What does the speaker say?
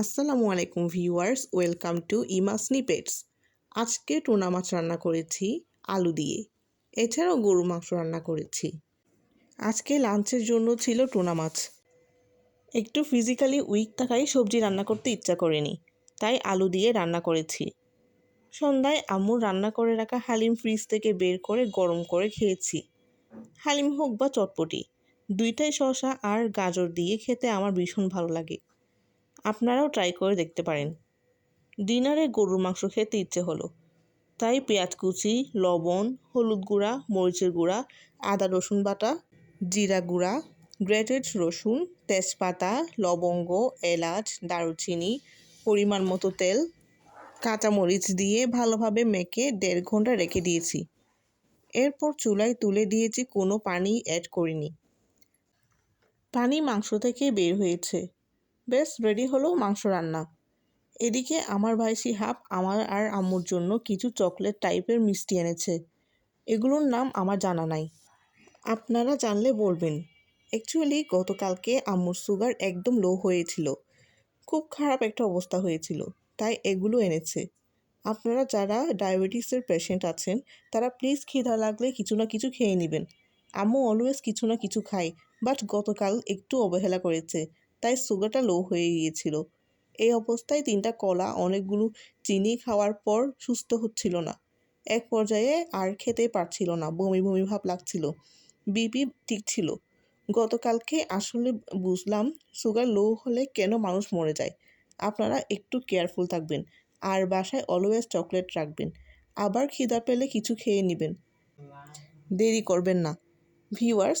আসসালামু আলাইকুম viewers, welcome to Ima snippets. আজকে টোনা মাছ রান্না করেছি আলু দিয়ে। এছাড়াও গরু মাংস রান্না করেছি। আজকে লাঞ্চের জন্য ছিল টোনা মাছ। একটু ফিজিক্যালি উইক থাকায় সবজি রান্না করতে ইচ্ছা করেনি, তাই আলু দিয়ে রান্না করেছি। সন্ধ্যায় আম্মু রান্না করে রাখা হালিম ফ্রিজ থেকে বের করে গরম করে খেয়েছি। হালিম হোক বা চটপটি, দুইটাই শসা আর গাজর দিয়ে খেতে আমার ভীষণ ভালো লাগে। আপনারাও ট্রাই করে দেখতে পারেন। ডিনারে গরুর মাংস খেতে ইচ্ছে হলো। তাই পেঁয়াজ কুচি, লবণ, হলুদ গুঁড়া, মরিচের গুঁড়া, আদা রসুন বাটা, জিরা গুঁড়া গ্রেটেড রসুন, তেজপাতা, লবঙ্গ, এলাচ, দারুচিনি, পরিমাণ মতো তেল, কাঁচামরিচ দিয়ে ভালোভাবে মেখে দেড় ঘণ্টা রেখে দিয়েছি। এরপর চুলায় তুলে দিয়েছি কোনো পানি অ্যাড করিনি। পানি মাংস থেকে বের হয়েছে। বেশ রেডি হলো মাংস রান্না। এদিকে আমার ভাই সিহাব আমার আর আম্মুর জন্য কিছু চকলেট টাইপের মিষ্টি এনেছে। এগুলোর নাম আমার জানা নাই। আপনারা জানলে বলবেন অ্যাকচুয়ালি গতকালকে আম্মুর সুগার একদম লো হয়েছিল। খুব খারাপ একটা অবস্থা হয়েছিল, তাই এগুলো এনেছে। আপনারা যারা ডায়াবেটিসের পেশেন্ট আছেন, তারা প্লিজ খিদা লাগলে কিছু না কিছু খেয়ে নেবেন। আম্মু অলওয়েজ কিছু না কিছু খায় বাট গতকাল একটু অবহেলা করেছে। তাই সুগারটা লো হয়ে গিয়েছিল। এই অবস্থায় তিনটা কলা, অনেকগুলো চিনি খাওয়ার পর সুস্থ হচ্ছিল না। এক পর্যায়ে আর খেতে পারছিল না, বমি বমি ভাব লাগছিল। বিপি ঠিক ছিল। গতকালকে আসলে বুঝলাম সুগার লো হলে কেন মানুষ মরে যায়। আপনারা একটু কেয়ারফুল থাকবেন আর বাসায় অলওয়েজ চকলেট রাখবেন। আবার খিদা পেলে কিছু খেয়ে নেবেন। দেরি করবেন না। ভিউয়ার্স